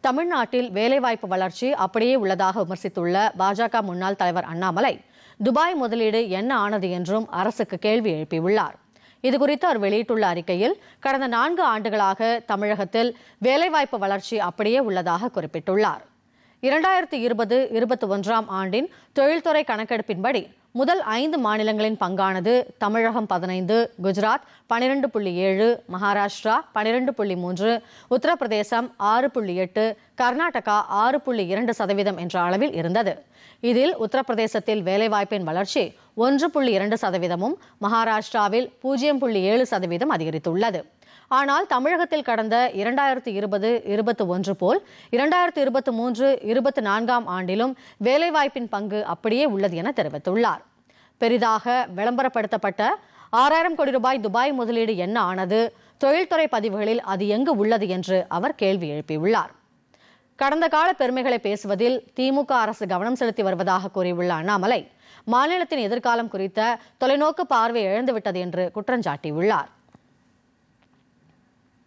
தமிழ்நாட்டில் வேலைவாய்ப்பு வளர்ச்சி அப்படியே உள்ளதாக விமர்சித்துள்ள பாஜக முன்னாள் தலைவர் அண்ணாமலை துபாய் முதலீடு என்ன ஆனது என்றும் அரசுக்கு கேள்வி எழுப்பியுள்ளார். இதுகுறித்து அவர் வெளியிட்டுள்ள அறிக்கையில் கடந்த நான்கு ஆண்டுகளாக தமிழகத்தில் வேலைவாய்ப்பு வளர்ச்சி அப்படியே உள்ளதாக குறிப்பிட்டுள்ளார். இரண்டாயிரத்தி இருபது இருபத்தி ஒன்றாம் ஆண்டின் தொழில்துறை கணக்கெடுப்பின்படி முதல் ஐந்து மாநிலங்களின் பங்கானது தமிழகம் பதினைந்து குஜராத் பனிரெண்டு புள்ளி ஏழு மகாராஷ்டிரா பனிரெண்டு புள்ளி மூன்று உத்தரப்பிரதேசம் ஆறு புள்ளி எட்டு கர்நாடகா ஆறு புள்ளி இரண்டு சதவீதம் என்ற அளவில் இருந்தது. இதில் உத்தரப்பிரதேசத்தில் வேலைவாய்ப்பின் வளர்ச்சி ஒன்று புள்ளி இரண்டு சதவீதமும் மகாராஷ்டிராவில் பூஜ்ஜியம் புள்ளி ஏழு சதவீதம் அதிகரித்துள்ளது. ஆனால் தமிழகத்தில் கடந்த இரண்டாயிரத்தி இருபது இருபத்தி ஒன்று போல் இரண்டாயிரத்தி இருபத்தி மூன்று இருபத்தி நான்காம் ஆண்டிலும் வேலைவாய்ப்பின் பங்கு அப்படியே உள்ளது என தெரிவித்துள்ளார். பெரிதாக விளம்பரப்படுத்தப்பட்ட ஆறாயிரம் கோடி ரூபாய் துபாய் முதலீடு என்ன ஆனது? தொழில்துறை பதிவுகளில் அது எங்கு உள்ளது என்று அவர் கேள்வி எழுப்பியுள்ளார். கடந்த கால பெருமைகளை பேசுவதில் திமுக அரசு கவனம் செலுத்தி வருவதாக கூறியுள்ள அண்ணாமலை மாநிலத்தின் எதிர்காலம் குறித்த தொலைநோக்கு பார்வை இழந்துவிட்டது என்று குற்றஞ்சாட்டியுள்ளார்